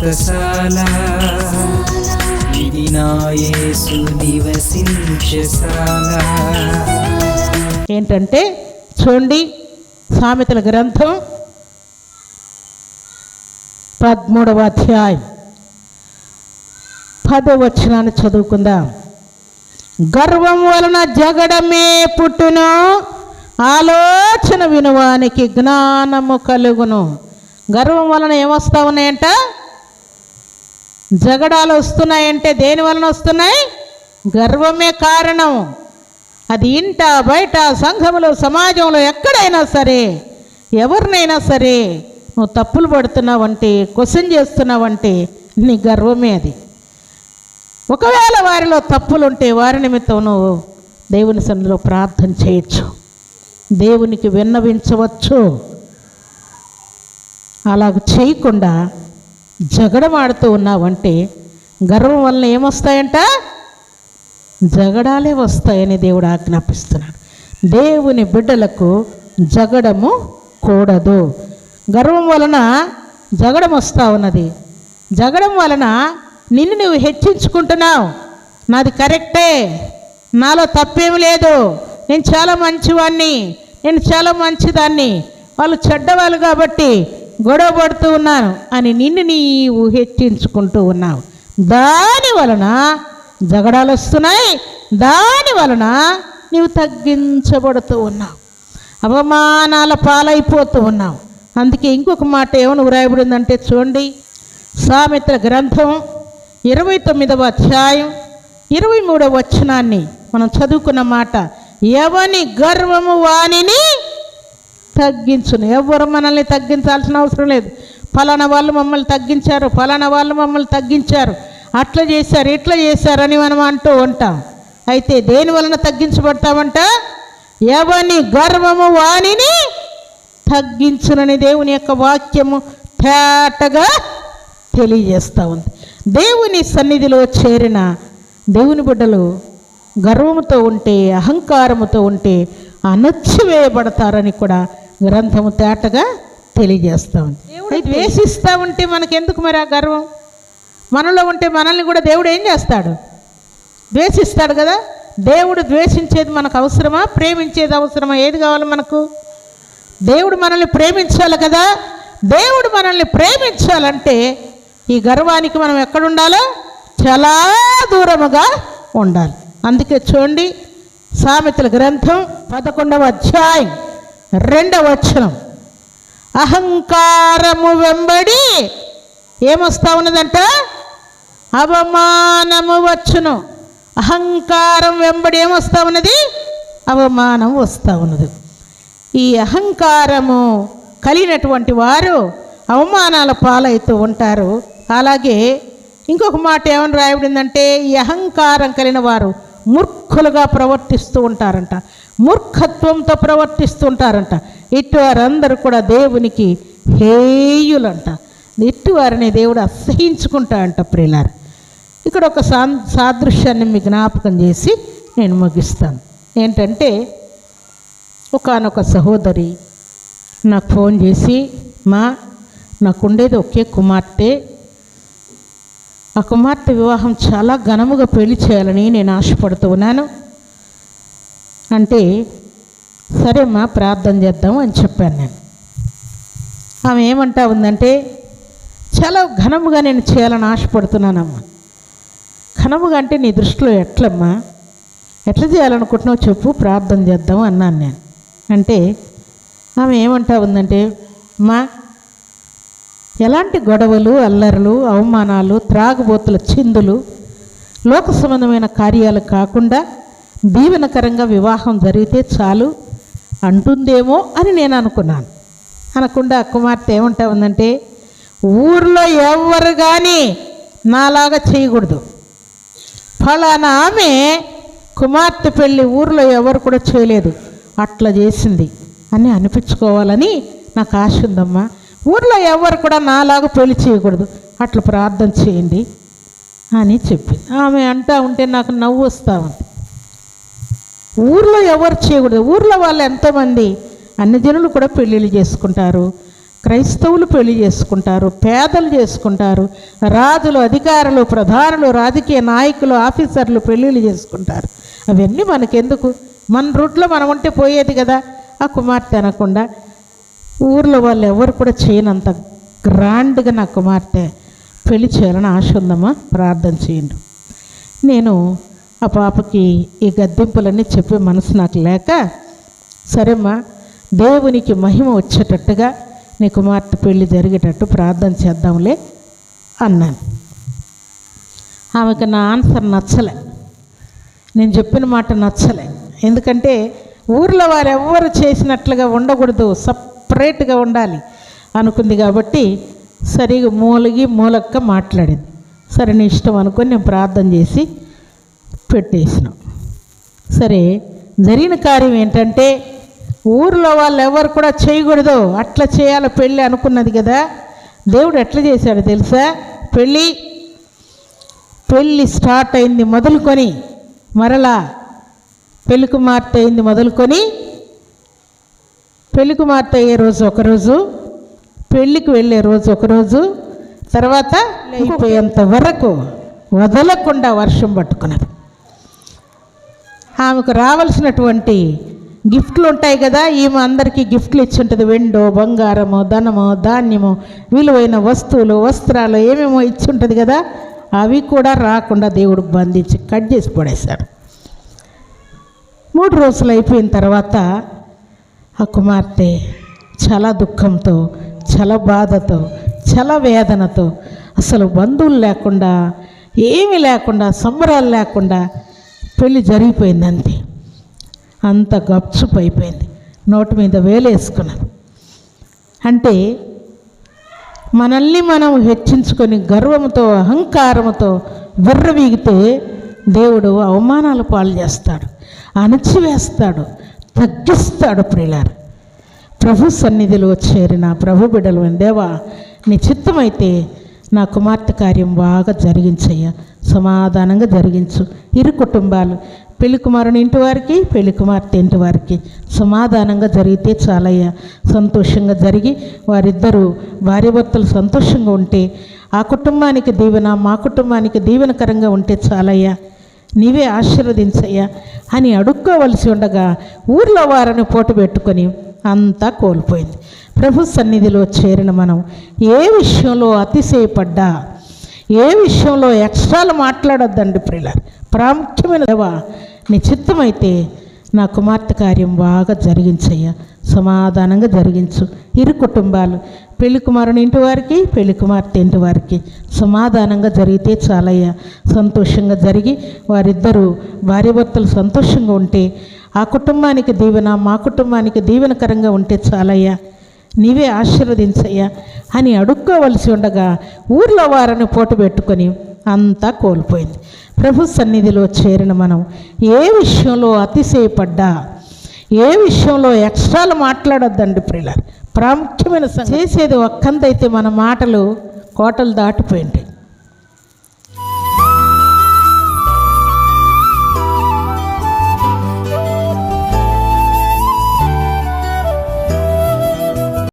వ్రతశాల ఇది నివసించశాల ఏంటంటే చూడండి సామెతల గ్రంథం పదమూడవ అధ్యాయం. పదవచనాన్ని చదువుకుందాం. గర్వం వలన జగడమే పుట్టును ఆలోచన వినువానికి జ్ఞానము కలుగును. గర్వం వలన ఏమొస్తా ఉన్నాయంట? జగడాలు వస్తున్నాయంటే దేని వలన వస్తున్నాయి? గర్వమే కారణం. అది ఇంట బయట సంఘములో సమాజంలో ఎక్కడైనా సరే ఎవరినైనా సరే నువ్వు తప్పులు పడుతున్నావంటే క్వశ్చన్ చేస్తున్నావంటే నీ గర్వమే అది. ఒకవేళ వారిలో తప్పులుంటే వారి నిమిత్తం నువ్వు దేవుని సన్నిధిలో ప్రార్థన చేయొచ్చు. దేవునికి విన్నవించవచ్చు. అలాగ చేయకుండా జగడమాడుతూ ఉన్నావంటే గర్వం వలన ఏమొస్తాయంట? జగడాలే వస్తాయని దేవుడు ఆజ్ఞాపిస్తున్నాడు. దేవుని బిడ్డలకు జగడము కూడదు. గర్వం వలన జగడం వస్తూ ఉన్నది. జగడం వలన నిన్ను నువ్వు హెచ్చించుకుంటున్నావు. నాది కరెక్టే. నాలో తప్పేం లేదు. నేను చాలా మంచివాణ్ణి. నేను చాలా మంచిదాన్ని. వాళ్ళు చెడ్డవాళ్ళు కాబట్టి గొడవ పడుతూ ఉన్నాను అని నిన్ను నీవు హెచ్చించుకుంటూ ఉన్నావు. దాని వలన జగడాలు వస్తున్నాయి. దాని వలన నీవు తగ్గించబడుతూ ఉన్నావు. అవమానాల పాలైపోతూ ఉన్నావు. అందుకే ఇంకొక మాట ఏమని వ్రాయబడిందంటే చూడండి. సామిత్ర గ్రంథం ఇరవై తొమ్మిదవ అధ్యాయం ఇరవై మూడవ వచనాన్ని మనం చదువుకున్న మాట ఎవని గర్వము వానిని తగ్గించును. ఎవరు మనల్ని తగ్గించాల్సిన అవసరం లేదు. ఫలానా వాళ్ళు మమ్మల్ని తగ్గించారు ఫలానా వాళ్ళు మమ్మల్ని తగ్గించారు. అట్లా చేశారు ఇట్లా చేశారని మనం అంటూ ఉంటాం. అయితే దేని వలన తగ్గించబడతామంట? ఎవని గర్వము వాణిని తగ్గించునని దేవుని యొక్క వాక్యము తేటగా తెలియజేస్తూ ఉంది. దేవుని సన్నిధిలో చేరిన దేవుని బిడ్డలు గర్వముతో ఉంటే అహంకారముతో ఉంటే అణచివేయబడతారని కూడా గ్రంథము తేటగా తెలియజేస్తూ ఉంది. దేవుడు ద్వేషిస్తూ ఉంటే మనకెందుకు మరి ఆ గర్వం? మనలో ఉంటే మనల్ని కూడా దేవుడు ఏం చేస్తాడు? ద్వేషిస్తాడు కదా? దేవుడు ద్వేషించేది మనకు అవసరమా? ప్రేమించేది అవసరమా? ఏది కావాలి మనకు? దేవుడు మనల్ని ప్రేమించాలి కదా? దేవుడు మనల్ని ప్రేమించాలంటే ఈ గర్వానికి మనం ఎక్కడుండాలో? చాలా దూరముగా ఉండాలి. అందుకే చూడండి సామెతల గ్రంథం పదకొండవ అధ్యాయం. రెండవ వచనం అహంకారము వెంబడి ఏమొస్తా ఉన్నదంట? అవమానము వచ్చును. అహంకారం వెంబడి ఏమొస్తా ఉన్నది? అవమానం వస్తూ ఉన్నది. ఈ అహంకారము కలిగినటువంటి వారు అవమానాల పాలవుతూ ఉంటారు. అలాగే ఇంకొక మాట ఏమని రాయబడిందంటే ఈ అహంకారం కలిగిన వారు మూర్ఖులుగా ప్రవర్తిస్తూ ఉంటారంట. మూర్ఖత్వంతో ప్రవర్తిస్తూ ఉంటారంట. ఇటువారందరూ కూడా దేవునికి హేయులంట. ఇటువారిని దేవుడు అసహించుకుంటా అంట ప్రియులారు. ఇక్కడ ఒక సా సాదృశ్యాన్ని మీ జ్ఞాపకం చేసి నేను ముగిస్తాను. ఏంటంటే ఒకనొక సహోదరి నాకు ఫోన్ చేసి మా నాకు ఉండేది ఒకే కుమార్తె ఆ కుమార్తె వివాహం చాలా ఘనముగా పెళ్ళి చేయాలని నేను ఆశపడుతూ ఉన్నాను. అంటే సరే మా ప్రార్థన చేద్దాం అని చెప్పాను నేను. ఆమె ఏమంటా ఉందంటే చాలా ఘనముగా నేను చేయాలని ఆశపడుతున్నానమ్మా ఘనముగా అంటే నీ దృష్టిలో ఎట్లమ్మా? ఎట్లా చేయాలనుకుంటున్నావు చెప్పు ప్రార్థన చేద్దాం అన్నాను నేను. అంటే ఆమె ఏమంటా ఉందంటే మా ఎలాంటి గొడవలు అల్లర్లు అవమానాలు త్రాగుబోతుల చిందులు లోక సంబంధమైన కార్యాలు కాకుండా దీవెనకరంగా వివాహం జరిగితే చాలు అంటుందేమో అని నేను అనుకున్నాను. అనకుండా కుమార్తె ఏమంటా ఉందంటే ఊర్లో ఎవరు కానీ నాలాగా చేయకూడదు. ఫలానా ఆమె కుమార్తె పెళ్ళి ఊర్లో ఎవరు కూడా చేయలేదు. అట్లా చేసింది అని అనిపించుకోవాలని నాకు ఆశ ఉందమ్మా. ఊర్లో ఎవరు కూడా నాలాగా పెళ్ళి చేయకూడదు. అట్లా ప్రార్థన చేయండి అని చెప్పింది. ఆమె అంటా ఉంటే నాకు నవ్వు వస్తూ ఉంది ఊర్లో ఎవరు చేయకూడదు. ఊర్లో వాళ్ళు ఎంతోమంది అన్ని జనులు కూడా పెళ్ళిళ్ళు చేసుకుంటారు. క్రైస్తవులు పెళ్ళి చేసుకుంటారు. పేదలు చేసుకుంటారు. రాజులు అధికారులు ప్రధానులు రాజకీయ నాయకులు ఆఫీసర్లు పెళ్ళిళ్ళు చేసుకుంటారు. అవన్నీ మనకెందుకు? మన రూట్లో మనం ఉంటే పోయేది కదా? ఆ కుమార్తె అనకుండా ఊర్లో వాళ్ళు ఎవరు కూడా చేయనంత గ్రాండ్గా నా కుమార్తె పెళ్ళి చేయాలని ఆశ ఉందమ్మా. ప్రార్థన చేయండి. నేను ఆ పాపకి ఈ గద్దెంపులన్నీ చెప్పే మనసు నాకు లేక సరేమ్మా దేవునికి మహిమ వచ్చేటట్టుగా నీ కుమార్తె పెళ్ళి జరిగేటట్టు ప్రార్థన చేద్దాంలే అన్నాను. ఆమెకు నా ఆన్సర్ నచ్చలే. నేను చెప్పిన మాట నచ్చలే. ఎందుకంటే ఊర్లో వారు ఎవరు చేసినట్లుగా ఉండకూడదు. సప్ సపరేట్గా ఉండాలి. అనుకుంది కాబట్టి సరిగా మూలగి మూలక్క మాట్లాడింది. సరే నీ ఇష్టం అనుకొని నేను ప్రార్థన చేసి పెట్టేసిన. సరే జరిగిన కార్యం ఏంటంటే ఊర్లో వాళ్ళు ఎవరు కూడా చేయకూడదు. అట్లా చేయాలి పెళ్ళి అనుకున్నది కదా. దేవుడు ఎట్లా చేశాడు తెలుసా? పెళ్ళి పెళ్ళి స్టార్ట్ అయింది మొదలుకొని మరలా పెళ్ళి కుమార్తె అయింది మొదలుకొని పెళ్ళి కుమార్తె అయ్యే రోజు ఒకరోజు పెళ్ళికి వెళ్ళే రోజు ఒకరోజు తర్వాత అయిపోయేంత వరకు వదలకుండా వర్షం పట్టుకున్నది. ఆమెకు రావాల్సినటువంటి గిఫ్ట్లు ఉంటాయి కదా ఈమె అందరికీ గిఫ్ట్లు ఇచ్చి ఉంటుంది. వెండో బంగారము ధనము ధాన్యము విలువైన వస్తువులు వస్త్రాలు ఏమేమో ఇచ్చి ఉంటుంది కదా అవి కూడా రాకుండా దేవుడు బంధించి కట్ చేసి పడేశారు. మూడు రోజులు అయిపోయిన తర్వాత ఆ కుమార్తె చాలా దుఃఖంతో చాలా బాధతో చాలా వేదనతో అసలు బంధువులు లేకుండా ఏమీ లేకుండా సంబరాలు లేకుండా పెళ్ళి జరిగిపోయింది అంతే అంత గప్చుప్ అయిపోయింది. నోటి మీద వేలేసుకున్నది. అంటే మనల్ని మనం హెచ్చించుకొని గర్వంతో అహంకారంతో విర్రవీగితే దేవుడు అవమానాలు పాలు చేస్తాడు అణచివేస్తాడు తగ్గిస్తాడు ప్రియులారు. ప్రభు సన్నిధిలో చేరిన ప్రభు బిడలు దేవా నీ చిత్తమైతే నా కుమార్తె కార్యం బాగా జరిగించయ్యా. సమాధానంగా జరిగించు. ఇరు కుటుంబాలు పెళ్ళి కుమారుని ఇంటి వారికి పెళ్ళి కుమార్తె ఇంటి వారికి సమాధానంగా జరిగితే చాలయ్యా. సంతోషంగా జరిగి వారిద్దరూ భార్యభర్తలు సంతోషంగా ఉంటే ఆ కుటుంబానికి దీవెన మా కుటుంబానికి దీవెనకరంగా ఉంటే చాలయ్యా. నీవే ఆశీర్వదించయ్యా అని అడుక్కోవలసి ఉండగా ఊర్లో వారిని పోటు పెట్టుకొని అంతా కోల్పోయింది. ప్రభు సన్నిధిలో చేరిన మనం ఏ విషయంలో అతిశయపడ్డా ఏ విషయంలో ఎక్స్ట్రాలు మాట్లాడొద్దండి ప్రియుల ప్రాముఖ్యమైన దేవా నీ చిత్తమైతే నా కుమార్తె కార్యం బాగా జరిగించయ్యా. సమాధానంగా జరిగించు. ఇరు కుటుంబాలు పెళ్ళి కుమారుని ఇంటి వారికి పెళ్ళి కుమార్తె ఇంటి వారికి సమాధానంగా జరిగితే చాలయ్యా. సంతోషంగా జరిగి వారిద్దరూ భార్యభర్తలు సంతోషంగా ఉంటే ఆ కుటుంబానికి దీవెన మా కుటుంబానికి దీవెనకరంగా ఉంటే చాలయ్యా. నీవే ఆశీర్వదించయ్యా అని అడుక్కోవలసి ఉండగా ఊర్లో వారిని పోటు పెట్టుకొని అంతా కోల్పోయింది. ప్రభు సన్నిధిలో చేరిన మనం ఏ విషయంలో అతిశయపడ్డా ఏ విషయంలో ఎక్స్ట్రాలు మాట్లాడొద్దండి ప్రియుల ప్రాముఖ్యమైన. చేసేది ఒక్కందైతే మన మాటలు కోటలు దాటిపోయింది